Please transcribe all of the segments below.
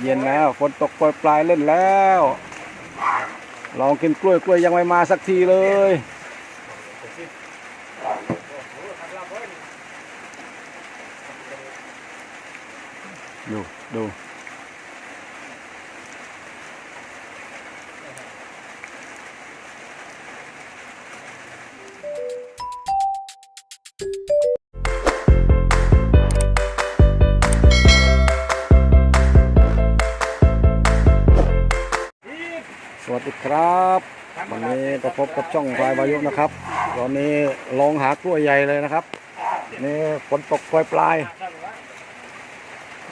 เย็นแล้วฝนตกปล่อยปลายเล่นแล้ว ลองกินกล้วยกล้วยยังไม่มาสักทีเลยดูดู ครับวันนี้ก็พบกับช่องพลายวายุนะครับ ตอนนี้ลองหากล้วยใหญ่เลยนะครับนี่ฝนตกปล่อยปลาย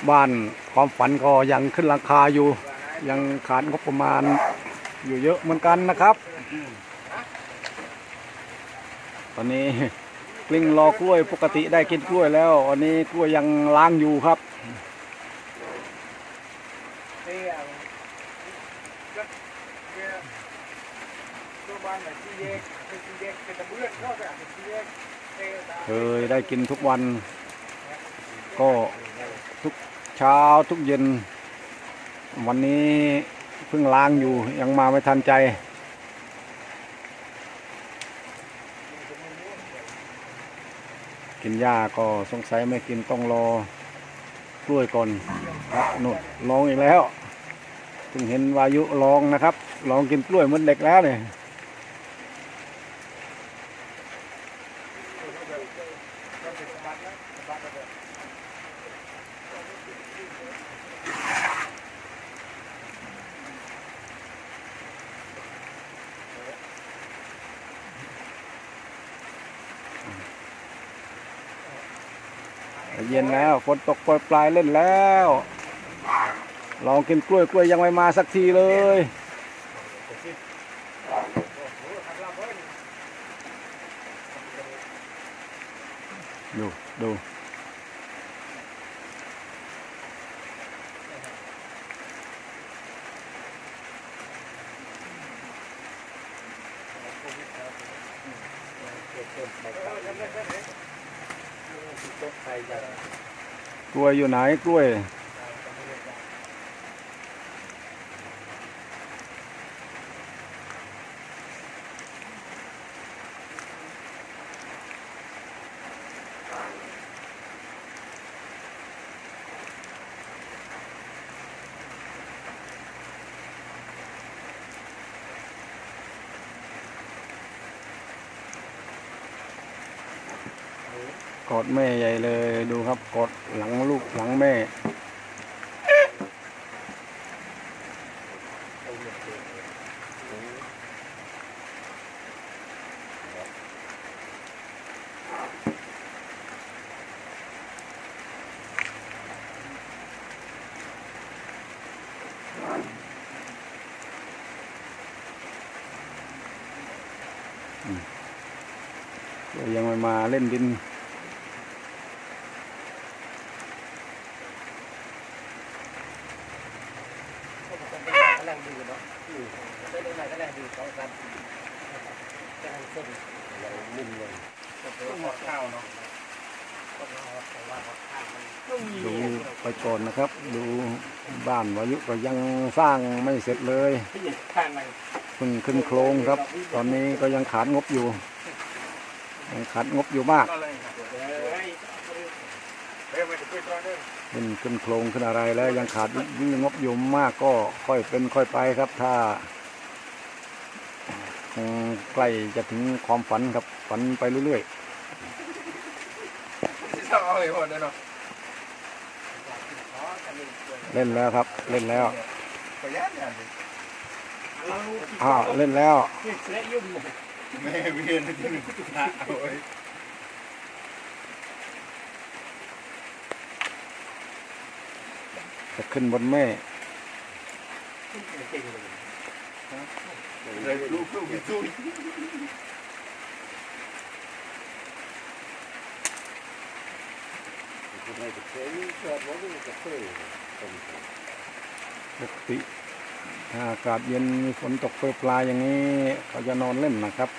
บ้านความฝันก็ยังขึ้นหลังคาอยู่ ยังขาดงบประมาณอยู่เยอะเหมือนกันนะครับ ตอนนี้กลิ้งรอกล้วยปกติได้กินกล้วยแล้ววันนี้กล้วยยังล้างอยู่ครับ เคยได้กินทุกวัน ก็ทุกเช้าทุกเย็น วันนี้เพิ่งล้างอยู่ยังมาไม่ทันใจ กินหญ้าก็สงสัยไม่กินต้องรอกล้วยก่อนครับนุ่นลองอีกแล้วเพิ่งเห็นวายุลองนะครับ ลองกินกล้วยเหมือนเด็กแล้วเนี่ย ฝนตกปล่อยปลายเล่นแล้ว ลองกินกล้วยกล้วยยังไม่มาสักทีเลย ดู ดูก กล้วยอยู่ไหนกล้วย กอดแม่ใหญ่เลยดูครับกอดหลังลูกหลังแม่ยังไม่มาเล่นดิน กำลังดีเนาะได้ได้ไหนก็ได้ดีสองสามกำลังเส้น เรามุ่งเลยต้องหมดข้าวเนาะต้องรอแต่ว่าข้าวมันต้องมีดูไปก่อนนะครับ ดูบ้านวายุก็ยังสร้างไม่เสร็จเลยที่ข้างมันเพิ่งขึ้นโครงครับ ตอนนี้ก็ยังขาดงบอยู่ยังขาดงบอยู่มากก็เลยเฮ้ยเฮ้ยมันจะไปตัวนึงขึ้นขึ้นโครงขึ้นอะไรแล้วยังขาดวิงบอยู่มากก็ค่อยเป็นค่อยไปครับถ้าอืม ใกล้จะถึงความฝันครับ ฝันไปเรื่อยจะเอาไอ้คนเนาะๆเล่นแล้วครับ เล่นแล้วประหยัดเนี่ยอ้าวเล่นแล้วเละยุ่งแม่เวียนที่หนึ่งนะโอ้ยจะขึ้นบนแม่ เลยลูกลูกมีตู้ปกติถ้าอากาศเย็นมีฝนตกโปรยปลายอย่างนี้เขาจะนอนเล่นนะครับ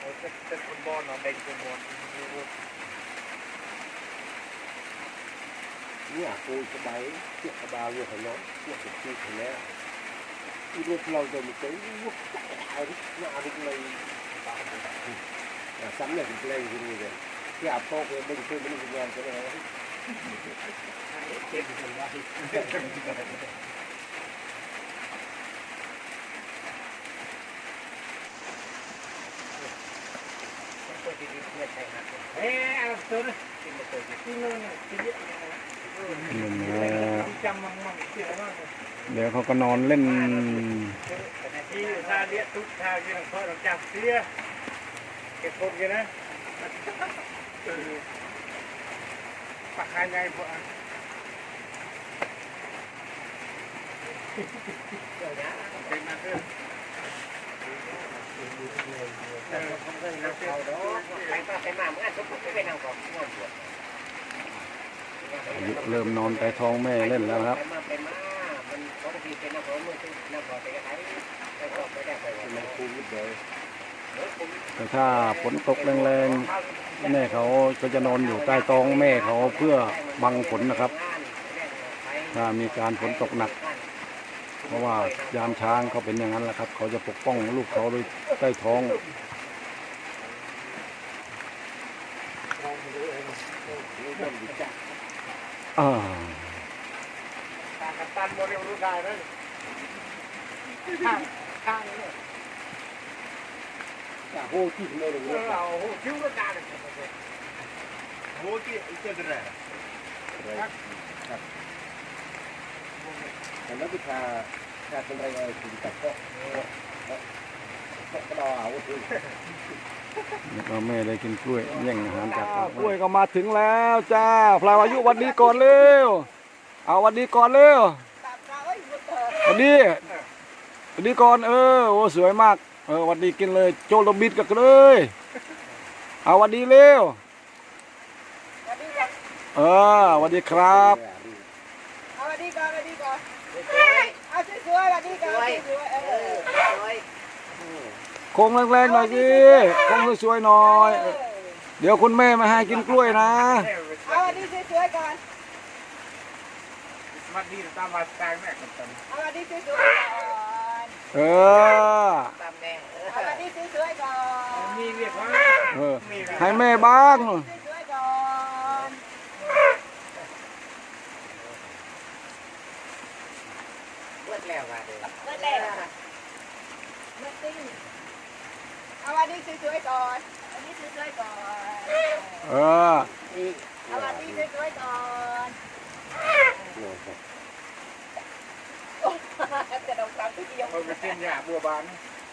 เเป็นคนบอลเนาะเป็นคนบอล เนี่ยกูสบายเกี่ยวกับบาเรื่องของน้องเกี่ยวกับชีวิตของแล้วอีลูกเราจะมีใจวุ้บเอาดิหน้าดิเลยซ้ำเนี่ยเป็นเพลงที่นี่เลยที่อาโป๊กเลยเป็นคือมันเป็นงานก็ได้เจ็บคนได้เฮ้ยเอาตัวนึงกินมาตัวกินเลยกิ นี่นะเดี๋ยวเขาก็นอนเล่นที่ท่าเลี้ยทุกท่าที่เราพ่อเราจับเสียเก็บคนกันนะปักใครไงพวกเป็นมาเพื่ออายุเเริ่มนอนใต้ท้องแม่เล่นแล้วครับแต่ถ้าฝนตกแรงๆแม่เขาก็จะนอนอยู่ใต้ท้องแม่เขาเพื่อบังฝนนะครับ ถ้ามีการฝนตกหนัก เพราะว่ายามช้างเขาเป็นอย่างนั้นแหละครับ เขาจะปกป้องลูกเขาโดยใต้ท้อง มันดิจ้ะ อ่า ตากัตันบริวาร ได้เลยข้างข้างเลยจ้ะโหที่เลยเลยเราคิ้วก็ได้เลยโอ้ที่อีกตัวนึงแต่นักวิชาการเป็นอะไรถึงแต่ก็ก็รอเอาถึงแล้วก็แม่ได้กินกล้วยแย่งอาหารจากกล้วยก็มาถึงแล้วจ้าพลายวายุวันนี้ก่อนเร็ว เอาวันนี้ก่อนเร็ว วันนี้วันนี้ก่อนเออโอ้สวยมาก เออวันนี้กินเลย โจโลบิดกันเลย เอาวันนี้เร็วเออวันนี้ครับเอาสวัสดีก่อนสวัสดีก่อนเอาสวยๆสวัสดีก่อนสวยๆเออโค้งแรงๆหน่อยสิโค้งสวยๆหน่อย เดี๋ยวคุณแม่มาให้กินกล้วยนะ เอาสวัสดีสวยๆก่อน สวัสดีตามมาแตงแม่กันตันเอาสวัสดีสวยๆก่อนเออเอาสวัสดีสวยๆก่อนมีเรียกว่าเออให้แม่บ้าง สวยๆก่อนเลิกแล้วกันเมื่อแรกเมื่อติ้งเอาสวัสดีสวยๆก่อนสวัสดีสวยๆก่อนเออ เอาสวัสดีสวยๆก่อน จะดมความทุกข์ยงเขาไปเส้นยาบัวบาน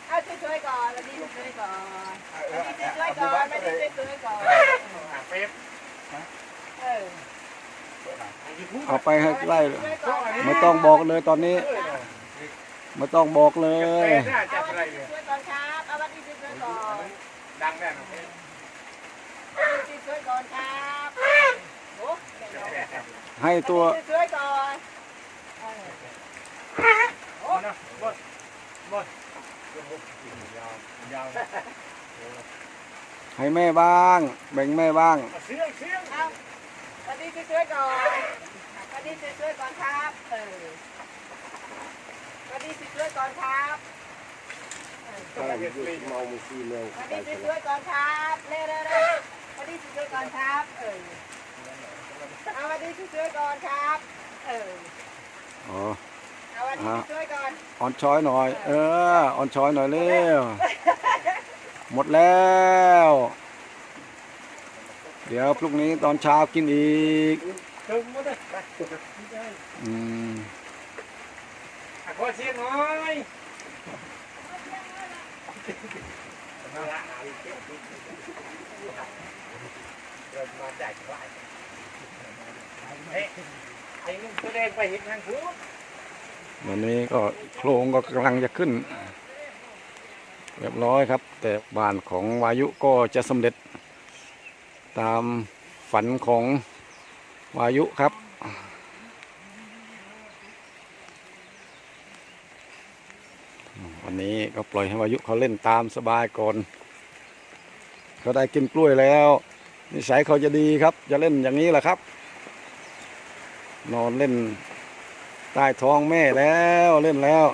เอาสวยๆก่อนสวัสดีสวยๆก่อนสวัสดีสวยๆก่อนสวัสดีสวยๆก่อนเป๊ปเออเอาไปให้ไล่ไม่ต้องบอกเลยตอนนี้ไม่ต้องบอกเลยเป๊ปน่าจะอะไรเนี่ยสวยก่อนครับเอาวันนี้สวยก่อนดังแน่นอนสวยก่อนครับโอ้ให้ตัว สวยก่อนเออ โอ้นะบดบดยาวให้แม่บ้าง แบ่งแม่บ้าง เสียงเสียงเอาวันนี้สวยก่อนวันนี้สวยก่อนครับเออวันนี้สวยก่อนครับออเมามือซีเร็ววันไปนี้กันสวยก่อนครับเร็วเร็วเร็ววันนี้สวยก่อนครับเออเอาวันนี้สวยก่อนครับเอออ๋อ เอาวันนี้สวยก่อนอ่อนช้อยหน่อย เอออ่อนช้อยหน่อยเร็วหมดแล้ว เดี๋ยวพรุ่งนี้ตอนเช้ากินอีกตึงหมดเลยอืมขอเสียงหน่อยมาจ่ายควายเฮ้ยไอ้นุ่มแสดงไปเห็นทางพูด วันนี้ก็โครงก็กำลังจะขึ้น เรียบร้อยครับ แต่บ้านของวายุก็จะสำเร็จ ตามฝันของวายุครับวันนี้ก็ปล่อยให้วายุเขาเล่นตามสบายก่อนเขาได้กินกล้วยแล้ว นิสัยเขาจะดีครับ จะเล่นอย่างนี้แหละครับ นอนเล่น ใต้ท้องแม่แล้วเล่นแล้ว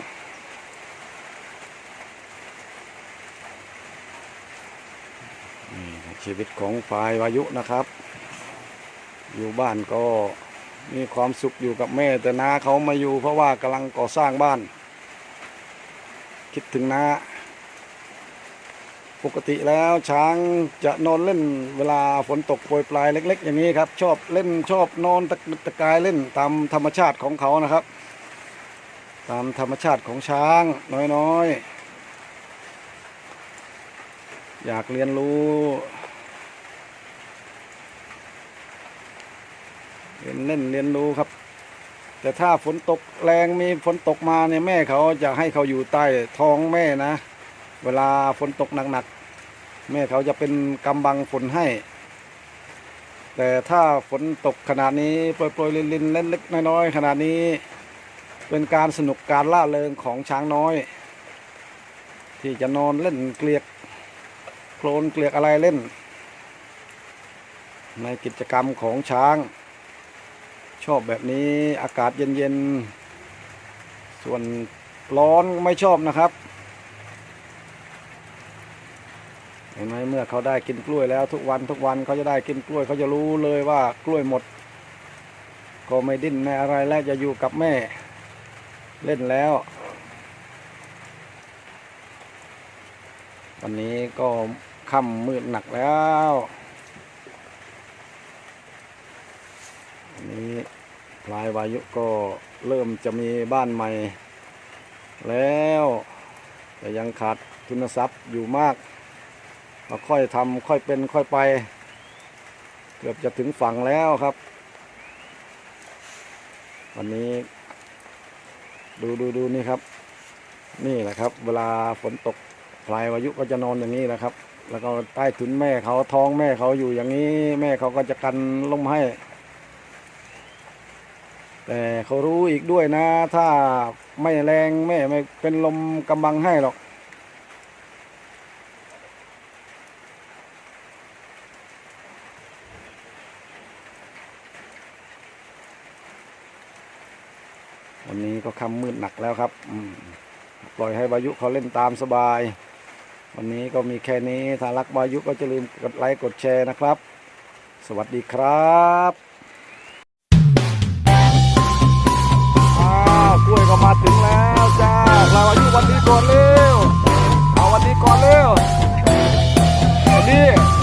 ชีวิตของพายวายุนะครับ อยู่บ้านก็มีความสุขอยู่กับแม่แต่น้าเขามาอยู่เพราะว่ากำลังก่อสร้างบ้าน คิดถึงน้า ปกติแล้วช้างจะนอนเล่นเวลาฝนตกโปรยปลายเล็ก ๆ อย่างนี้ครับ ชอบเล่นชอบนอนตะตะกายเล่นตามธรรมชาติของเขานะครับ ตามธรรมชาติของช้างน้อยๆ อยากเรียนรู้เรียนเล่นเรียนรู้ครับ แต่ถ้าฝนตกแรงมีฝนตกมาเนี่ยแม่เขาจะให้เขาอยู่ใต้ท้องแม่นะ เวลาฝนตกหนักๆแม่เขาจะเป็นกำบังฝนให้ แต่ถ้าฝนตกขนาดนี้โปรยๆลินๆเล็กๆน้อยๆขนาดนี้ เป็นการสนุกการล่าเริงของช้างน้อย ที่จะนอนเล่นเกลียกโคลนเกลียกอะไรเล่น ในกิจกรรมของช้าง ชอบแบบนี้อากาศเย็นๆส่วนร้อนไม่ชอบนะครับ เห็นไหมเมื่อเขาได้กินกล้วยแล้วทุกวันทุกวันเขาจะได้กินกล้วยเขาจะรู้เลยว่ากล้วยหมด ก็ไม่ดิ้นไม่อะไรแล้วจะอยู่กับแม่ เล่นแล้ว วันนี้ก็ค่ำมืดหนักแล้ววันนี้พลายวายุก็เริ่มจะมีบ้านใหม่ แล้วแต่ยังขาดทุนทรัพย์อยู่มาก เราค่อยทำค่อยเป็นค่อยไป เกือบจะถึงฝั่งแล้วครับ วันนี้ ดูดูดูนี่ครับ นี่แหละครับ เวลาฝนตกพลายวายุก็จะนอนอย่างนี้แหละครับ แล้วก็ใต้ถุนแม่เขาท้องแม่เขาอยู่อย่างนี้ แม่เขาก็จะกันลมให้ แต่เขารู้อีกด้วยนะ ถ้าไม่แรงแม่ไม่เป็นลมกำบังให้หรอก ก็ค่ำมืดหนักแล้วครับปล่อยให้วายุเขาเล่นตามสบาย วันนี้ก็มีแค่นี้ถ้ารักวายุก็จะลืมกดไลค์กดแชร์นะครับ สวัสดีครับอ้าวกล้วยก็มาถึงแล้วจ้าลาวายุวันนี้ก่อนเร็วเอาวันนี้ก่อนเร็วสวัสดี